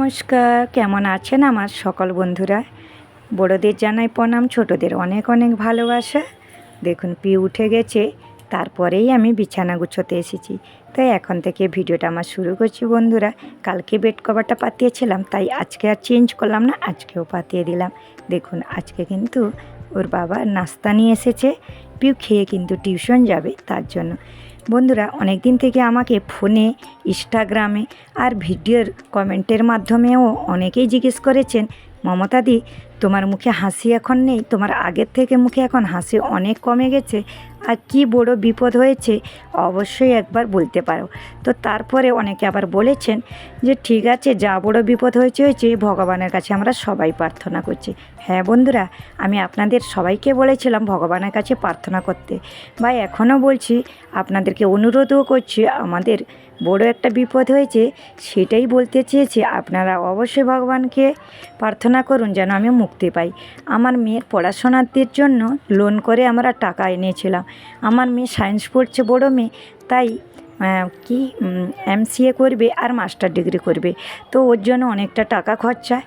নমস্কার, কেমন আছেন আমার সকল বন্ধুরা? বড়দের জানাই প্রণাম, ছোটদের অনেক অনেক ভালোবাসা। দেখুন পি উঠে গেছে, তারপরেই আমি বিছানা গুছোতে এসেছি। তাই এখন থেকে ভিডিওটা আমার শুরু করছি বন্ধুরা। কালকে বেড কভারটা পাতিয়েছিলাম, তাই আজকে আর চেঞ্জ করলাম না, আজকেও পাতিয়ে দিলাম। দেখুন, আজকে কিন্তু ওর বাবা নাস্তা নিয়ে এসেছে। পিউ খেয়ে কিন্তু টিউশন যাবে, তার জন্য। বন্ধুরা অনেক দিন থেকে আমাকে ফোনে, ইনস্টাগ্রামে আর ভিডিওর কমেন্টের মাধ্যমেও অনেকেই জিজ্ঞেস করেছেন, মমতাদি, তোমার মুখে হাসি এখন নেই? তোমার আগের থেকে মুখে এখন হাসি অনেক কমে গেছে। আর কি বড় বিপদ হয়েছে অবশ্যই একবার বলতে পারো। তো তারপরে অনেকে আবার বলেছেন যে, ঠিক আছে, যা বড় বিপদ হয়েছে হয়েছে ভগবানের কাছে আমরা সবাই প্রার্থনা করছি। হ্যাঁ বন্ধুরা, আমি আপনাদের সবাইকে বলেছিলাম ভগবানের কাছে প্রার্থনা করতে। বা এখনও বলছি, আপনাদেরকে অনুরোধও করছি, আমাদের বড় একটা বিপদ হয়েছে, সেটাই বলতে চেয়েছি, আপনারা অবশ্যই ভগবানকে প্রার্থনা করুন যেন আমি মুক্তি পাই। আমার মেয়ের পড়াশোনাদের জন্য লোন করে আমরা টাকা এনেছিলাম। আমার মেয়ে সায়েন্স পড়ছে, বড়ো মেয়ে, তাই কি এমসিএ করবে আর মাস্টার ডিগ্রি করবে। তো ওর জন্য অনেকটা টাকা খরচা,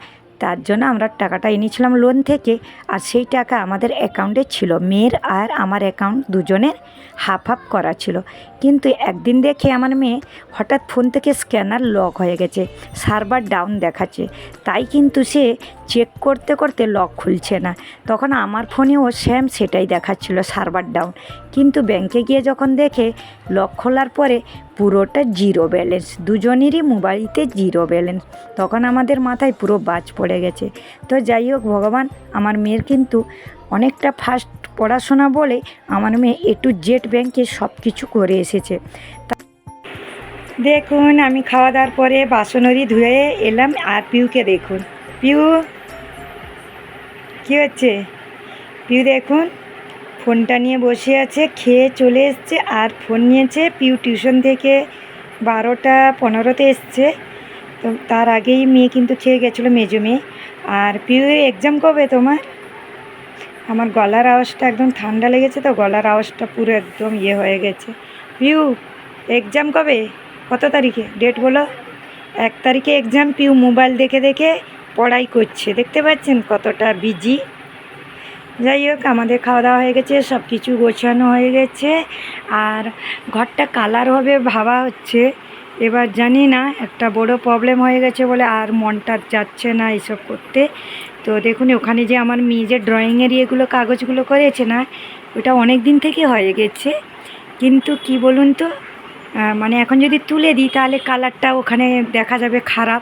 তার জন্য আমরা টাকাটা এনেছিলাম লোন থেকে, আর সেই টাকা আমাদের অ্যাকাউন্টে ছিল। মেয়ের আর আমার অ্যাকাউন্ট দুজনের হাফ হাফ করা ছিল। কিন্তু একদিন দেখে আমার মেয়ে হঠাৎ ফোন থেকে স্ক্যানার লক হয়ে গেছে সার্ভার ডাউন দেখাচ্ছে। তাই কিন্তু সে চেক করতে করতে লক খুলছে না। তখন আমার ফোনেও স্যাম সেটাই দেখাচ্ছিল সার্ভার ডাউন কিন্তু ব্যাংকে গিয়ে যখন দেখে লক খোলার পরে পুরোটা জিরো ব্যালেন্স দুজনেরই মোবাইলতে জিরো ব্যালেন্স তখন আমাদের মাথায় পুরো বাজ পড়ে গেছে। তো যাই হোক ভগবান, আমার মেয়ের কিন্তু অনেকটা ফাস্ট পড়াশোনা বলে আমার মেয়ে এ টু জেড ব্যাংকে সব কিছু করে এসেছে। দেখুন, আমি খাওয়া দাওয়ার পরে বাসনরি ধুয়ে এলাম আর পিউকে দেখুন। পিউ কী হচ্ছে? পিউ দেখুন, ফোনটা নিয়ে বসে আছে, খেয়ে চলে এসছে আর ফোন নিয়েছে। পিউ টিউশন থেকে বারোটা পনেরোতে এসছে। তো তার আগেই মেয়ে কিন্তু খেয়ে গেছিল, মেজো মেয়ে। আর পিউ এক্সাম কবে তোমার? আমার গলার আওয়াজটা একদম ঠান্ডা লেগেছে তো, গলার আওয়াজটা পুরো একদম ইয়ে হয়ে গেছে। পিউ এক্সাম কবে? কত তারিখে? ডেট বলো? এক তারিখে এক্সাম পিউ মোবাইল দেখে দেখে পড়াই করছে। দেখতে পাচ্ছেন কতটা বিজি যাই হোক, আমাদের খাওয়া দাওয়া হয়ে গেছে সব কিছু গোছানো হয়ে গেছে। আর ঘরটা কালার হবে ভাবা হচ্ছে। এবার জানি না, একটা বড় প্রবলেম হয়ে গেছে বলে আর মনটা যাচ্ছে না এসব করতে। তো দেখুন, ওখানে যে আমার মেয়ে যে ড্রয়িংয়ের ইয়েগুলো, কাগজগুলো করেছে না, ওটা অনেক দিন থেকে হয়ে গেছে। কিন্তু কি বলুন তো মানে এখন যদি তুলে দিই, তাহলে কালারটা ওখানে দেখা যাবে খারাপ।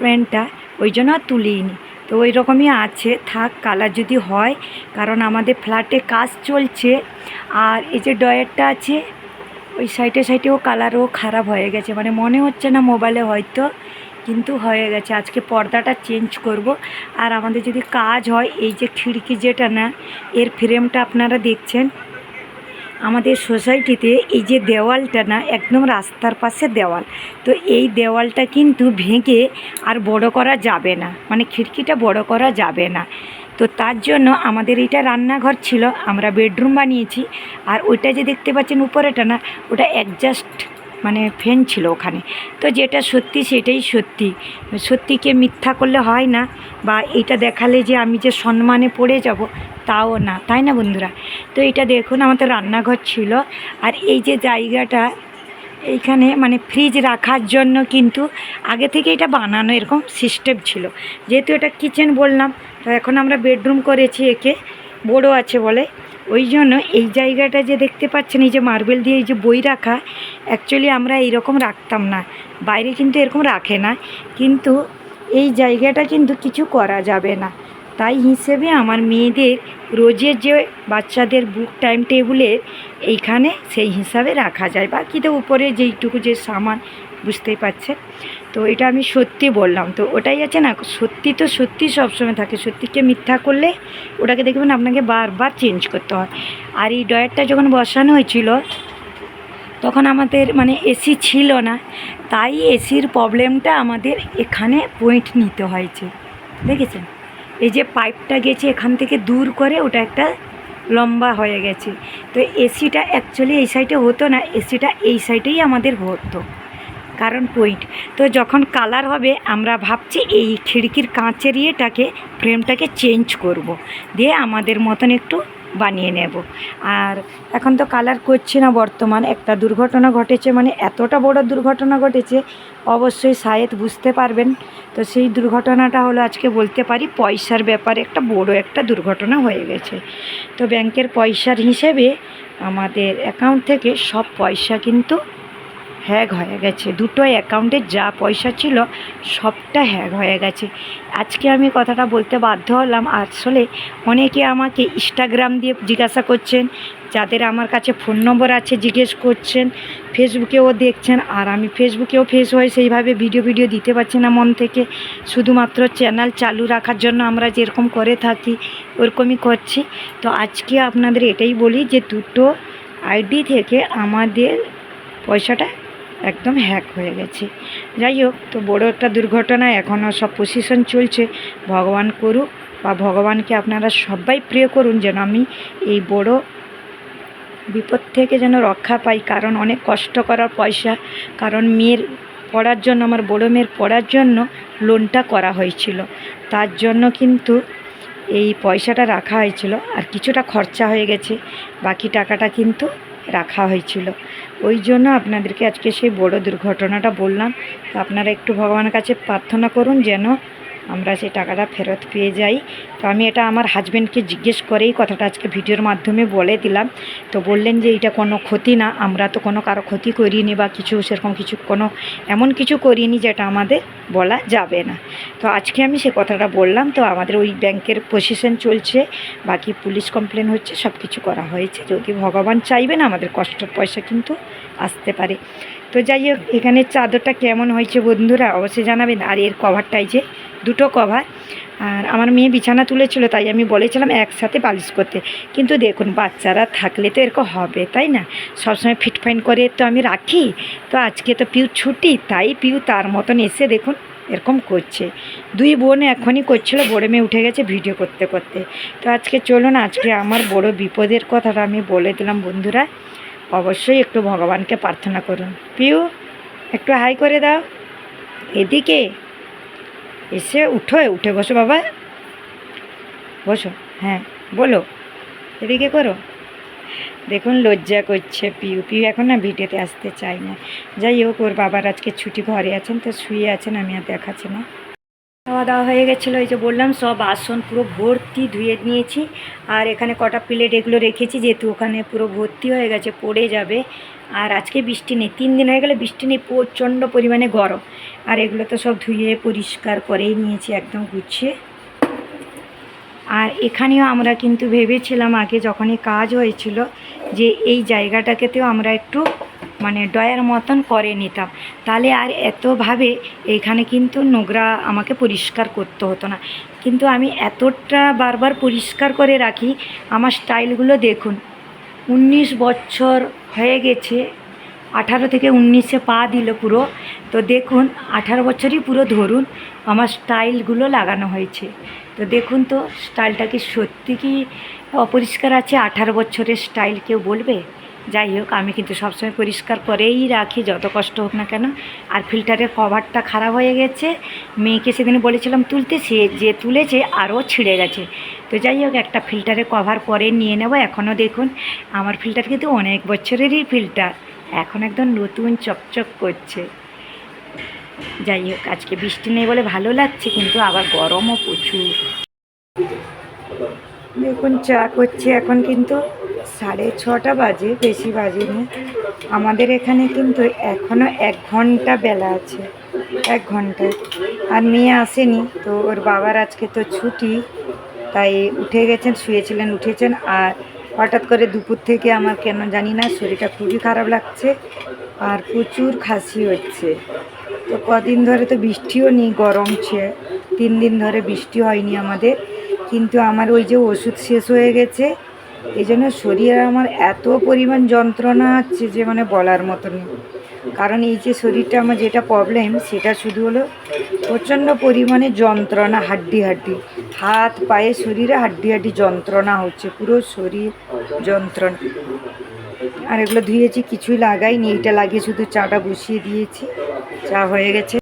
প্যান্টটা ওই জন্য আর তুলিনি। তো ওই রকমই আছে, থাক কালার যদি হয়, কারণ আমাদের ফ্ল্যাটে কাজ চলছে। আর এই যে ডয়ারটা আছে, ওই সাইডে সাইডেও কালারও খারাপ হয়ে গেছে। মানে মনে হচ্ছে না মোবাইলে হয়তো, কিন্তু হয়ে গেছে। আজকে পর্দাটা চেঞ্জ করব। আর আমাদের যদি কাজ হয়, এই যে খিড়কি যেটা না, এর ফ্রেমটা আপনারা দেখছেন আমাদের সোসাইটিতে এই যে দেওয়ালটা না, একদম রাস্তার পাশে দেওয়াল। তো এই দেওয়ালটা কিন্তু ভেঙে আর বড় করা যাবে না মানে খিড়কিটা বড় করা যাবে না। তো তার জন্য আমাদের এইটা রান্নাঘর ছিল, আমরা বেডরুম বানিয়েছি। আর ওইটা যে দেখতে পাচ্ছেন উপরেটা না, ওটা অ্যাডজাস্ট মানে ফ্যান ছিল ওখানে। তো যেটা সত্যি সেটাই সত্যি। সত্যিকে মিথ্যা করলে হয় না বা এটা দেখালে যে আমি যে সম্মানে পড়ে যাব তাও না, তাই না বন্ধুরা? তো এটা দেখুন আমাদের রান্নাঘর ছিল। আর এই যে জায়গাটা, এইখানে মানে ফ্রিজ রাখার জন্য কিন্তু আগে থেকে এটা বানানো এরকম সিস্টেম ছিল। যেহেতু এটা কিচেন বললাম, তো এখন আমরা বেডরুম করেছি একে। বড় আছে বলে। ওই জন্য এই জায়গাটা যে দেখতে পাচ্ছেন, এই যে মার্বেল দিয়ে এই যে বই রাখা অ্যাকচুয়ালি আমরা এইরকম রাখতাম না। বাইরে কিন্তু এরকম রাখে না। কিন্তু এই জায়গাটা কিন্তু কিছু করা যাবে না। তাই হিসেবে আমার মেয়েদের রোজের যে বাচ্চাদের বুক টাইম টেবিলের এইখানে সেই হিসাবে রাখা যায়। বাকি তো উপরে যেইটুকু যে সামান, বুঝতেই পারছেন? তো এটা আমি সত্যি বললাম। তো ওটাই আছে না, সত্যি তো সত্যি সবসময় থাকে। সত্যিকে মিথ্যা করলে ওটাকে দেখবেন আপনাকে বারবার চেঞ্জ করতে হয়। আর এই ডয়ারটা যখন বসানো হয়েছিল, তখন আমাদের মানে এসি ছিল না। তাই এসির প্রবলেমটা আমাদের এখানে পয়েন্ট নিতে হয়েছে। দেখেছেন? এই যে পাইপটা গেছে এখান থেকে দূর করে ওটা একটা লম্বা হয়ে গেছে। তো এসিটা অ্যাকচুয়ালি এই সাইডে হতো না এসিটা এই সাইডেই আমাদের হতো। কারণ পয়েন্ট তো যখন কালার হবে, আমরা ভাবছি এই খিড়কির কাঁচের ইয়েটাকে ফ্রেমটাকে চেঞ্জ করব। দিয়ে আমাদের মতন একটু বানিয়ে নেব। আর এখন তো কালার করছি না বর্তমান। একটা দুর্ঘটনা ঘটেছে মানে এতটা বড় দুর্ঘটনা ঘটেছে, অবশ্যই সায়েদ বুঝতে পারবেন। তো সেই দুর্ঘটনাটা হলো আজকে বলতে পারি, পয়সার ব্যাপারে একটা বড় একটা দুর্ঘটনা হয়ে গেছে। তো ব্যাংকের পয়সার হিসেবে আমাদের অ্যাকাউন্ট থেকে সব পয়সা কিন্তু হ্যাক হয়ে গেছে। দুটো অ্যাকাউন্টে যা পয়সা ছিল সবটা হ্যাক হয়ে গেছে। আজকে আমি কথাটা বলতে বাধ্য হলাম। আসলে অনেকে আমাকে ইনস্টাগ্রাম দিয়ে জিজ্ঞাসা করছেন, যাদের আমার কাছে ফোন নম্বর আছে জিজ্ঞেস করছেন ফেসবুকেও দেখছেন, আর আমি ফেসবুকেও ফেস হয়ে সেইভাবে ভিডিও ভিডিও দিতে পারছি না মন থেকে। শুধুমাত্র চ্যানেল চালু রাখার জন্য আমরা যেরকম করে থাকি, ওরকমই করছি। তো আজকে আপনাদের এটাই বলি যে দুটো আইডি থেকে আমাদের পয়সাটা একদম হ্যাক হয়ে গেছে। যাই হোক, তো বড় একটা দুর্ঘটনা, এখনও সব পজিশন চলছে। ভগবান করুক বা ভগবানকে আপনারা সবাই প্রে করুন যেন আমি এই বড় বিপদ থেকে যেন রক্ষা পাই। কারণ অনেক কষ্ট করার পয়সা, কারণ মেয়ের পড়ার জন্য, আমার বড় মেয়ের পড়ার জন্য লোনটা করা হয়েছিল। তার জন্য কিন্তু এই পয়সাটা রাখা হয়েছিল। আর কিছুটা খরচা হয়ে গেছে। বাকি টাকাটা কিন্তু রাখা হয়েছিল। ওই জন্য আপনাদেরকে আজকে সেই বড় দুর্ঘটনাটা বললাম। তো আপনারা একটু ভগবানের কাছে প্রার্থনা করুন যেন আমরা সেই টাকাটা ফেরত পেয়ে যাই। তো আমি এটা আমার হাজব্যান্ডকে জিজ্ঞেস করেই কথাটা আজকে ভিডিওর মাধ্যমে বলে দিলাম। তো বললেন যে এটা কোনো ক্ষতি না, আমরা তো কোনো কারও ক্ষতি করিনি বা কিছু সেরকম কিছু কোনো এমন কিছু করিনি যেটা আমাদের বলা যাবে না। তো আজকে আমি সে কথাটা বললাম, তো আমাদের ওই ব্যাংকের পজিশন চলছে, বাকি পুলিশ কমপ্লেন হচ্ছে সব কিছু করা হয়েছে। যদি ভগবান চাইবেন আমাদের কষ্টের পয়সা কিন্তু আসতে পারে। তো যাই হোক, এখানে চাদরটা কেমন হয়েছে বন্ধুরা অবশ্যই জানাবেন। আর এর কভারটাই যে দুটো কভার আর আমার মেয়ে বিছানা তুলেছিল, তাই আমি বলেছিলাম একসাথে বালিশ করতে। কিন্তু দেখুন, বাচ্চারা থাকলে তো এরকম হবে, তাই না? সবসময় ফিটফাইন করে তো আমি রাখি। তো আজকে তো পিউ ছুটি, তাই পিউ তার মতন এসে দেখুন এরকম করছে। দুই বোন এখনই করছিল, বড় মেয়ে উঠে গেছে ভিডিও করতে করতে। তো আজকে চলুন, আজকে আমার বড় বিপদের কথাটা আমি বলে দিলাম বন্ধুরা। অবশ্যই একটু ভগবানকে প্রার্থনা করুন। পিউ, একটু হাই করে দাও। এদিকে এসে উঠো, উঠে বসো বাবা। বসো হ্যাঁ বলো। এদিকে করো। দেখুন, লজ্জা করছে পিউ। পিউ এখন না ভিডিওতে আসতে চাই না। যাই হোক, ওর বাবার আজকে ছুটি, ঘরে আছেন, তো শুয়ে আছেন, আমি আর দেখাচ্ছি না। খাওয়া দাওয়া হয়ে গেছিল, এই যে বললাম, সব আসন পুরো ভর্তি ধুয়ে নিয়েছি। আর এখানে কটা প্লেট এগুলো রেখেছি, যেহেতু ওখানে পুরো ভর্তি হয়ে গেছে, পড়ে যাবে। আর আজকে বৃষ্টি নেই, তিন দিন হয়ে গেলে বৃষ্টি নেই, প্রচণ্ড পরিমাণে গরম। আর এগুলো তো সব ধুয়ে, পরিষ্কার করেই নিয়েছি, একদম গুছিয়ে। আর এখানেও আমরা কিন্তু ভেবেছিলাম, আগে যখনই কাজ হয়েছিল, যে এই জায়গাটাকেতেও আমরা একটু মানে ডয়ার মতন করে নিতাম। তাহলে আর এতভাবে এখানে কিন্তু নোংরা আমাকে পরিষ্কার করতে হতো না। কিন্তু আমি এতটা বারবার পরিষ্কার করে রাখি, আমার স্টাইলগুলো দেখুন। উনিশ বছর হয়ে গেছে, আঠারো থেকে উনিশে পা দিল পুরো। তো দেখুন, আঠারো বছরই পুরো ধরুন আমার স্টাইলগুলো লাগানো হয়েছে। তো দেখুন তো, স্টাইলটা কি সত্যি কি অপরিষ্কার আছে? আঠারো বছরের স্টাইল কেউ বলবে? যাই হোক, আমি কিন্তু সবসময় পরিষ্কার করেই রাখি, যত কষ্ট হোক না কেন। আর ফিল্টারের কভারটা খারাপ হয়ে গেছে। মেয়েকে সেদিন বলেছিলাম তুলতে সে যে তুলেছে আরও ছিঁড়ে গেছে। তো যাই হোক, একটা ফিল্টারের কভার পরে নিয়ে নেব। এখনও দেখুন, আমার ফিল্টার কিন্তু অনেক বছরেরই ফিল্টার। এখন একদম নতুন চকচক করছে। যাই হোক, আজকে বৃষ্টি নেই বলে ভালো লাগছে, কিন্তু আবার গরমও প্রচুর। দেখুন, চা করছে এখন কিন্তু। সাড়ে ছটা বাজে, বেশি বাজেনি। আমাদের এখানে কিন্তু এখনও এক ঘণ্টা বেলা আছে, এক ঘণ্টা। আর মেয়ে আসেনি, তো ওর বাবার আজকে তো ছুটি, তাই উঠে গেছেন, শুয়েছিলেন, উঠেছেন। আর হঠাৎ করে দুপুর থেকে আমার কেন জানি না, শরীরটা খুবই খারাপ লাগছে, আর প্রচুর খাসি হচ্ছে। তো কদিন ধরে তো বৃষ্টিও নেই, গরম ছে, তিন দিন ধরে বৃষ্টি হয়নি আমাদের। কিন্তু আমার ওই যে ওষুধ শেষ হয়ে গেছে এই জন্য শরীরে আমার এত পরিমাণ যন্ত্রণা হচ্ছে যে মানে বলার মতো নেই কারণ এই যে শরীরটা আমার যেটা প্রবলেম সেটা শুধু হলো প্রচণ্ড পরিমাণে যন্ত্রণা, হাড্ডি হাড্ডি। হাত, পায়ে, শরীরে হাড্ডি হাড্ডি যন্ত্রণা হচ্ছে, পুরো শরীর যন্ত্রণা। আর এগুলো ধুয়েছি কিছুই লাগাইনি, এইটা লাগিয়ে শুধু চাটা বসিয়ে দিয়েছি, চা হয়ে গেছে।